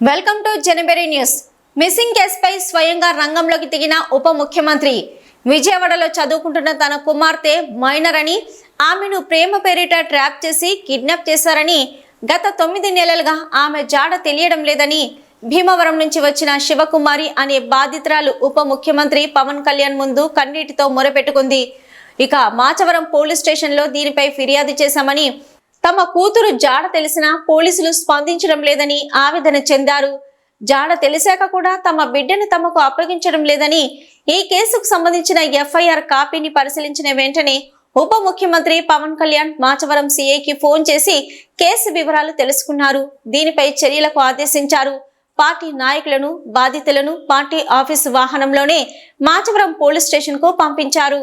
Welcome to జనబెరీ news. Missing కేసుపై స్వయంగా రంగంలోకి దిగిన ఉప ముఖ్యమంత్రి. విజయవాడలో చదువుకుంటున్న తన కుమార్తె మైనర్ అని ఆమెను ప్రేమ పేరిట ట్రాప్ చేసి కిడ్నాప్ చేశారని గత తొమ్మిది నెలలుగా ఆమె జాడ తెలియడం లేదని భీమవరం నుంచి వచ్చిన శివకుమారి అనే బాధితురాలు ఉప ముఖ్యమంత్రి పవన్ కళ్యాణ్ ముందు కన్నీటితో మొరపెట్టుకుంది. ఇక మాచవరం పోలీస్ స్టేషన్లో దీనిపై ఫిర్యాదు చేశామని తమ కూతురు జాడ తెలిసినా పోలీసులు స్పందించడం లేదని ఆవేదన చెందారు. జాడ తెలిసాక కూడా తమ బిడ్డను తమకు అప్పగించడం లేదని ఈ కేసుకు సంబంధించిన ఎఫ్ఐఆర్ కాపీని పరిశీలించిన వెంటనే ఉప ముఖ్యమంత్రి పవన్ కళ్యాణ్ మాచవరం సీఏకి ఫోన్ చేసి కేసు వివరాలు తెలుసుకున్నారు. దీనిపై చర్యలకు ఆదేశించారు. పార్టీ నాయకులను బాధితులను పార్టీ ఆఫీసు వాహనంలోనే మాచవరం పోలీస్ స్టేషన్కు పంపించారు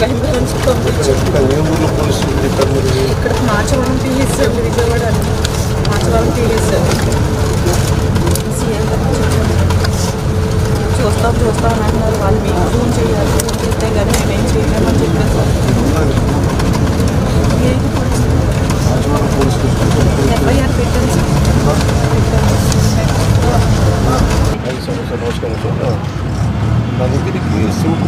ఇక్కడ ఏ ఊర్లో పోలీసులు చెప్పారు మీరు ఇక్కడ Marchavaram PS sir Vijayawada Marchavaram PS sir CM గారు చెప్పారు. చూస్తాం చూస్తాం అని అన్నారు వాళ్ళు మీకు ఫోన్ చేయాలి ఫోన్ చేస్తే కానీ మేమేం చేయలేమని చెప్పారు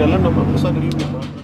dalam nomor besar dari luar.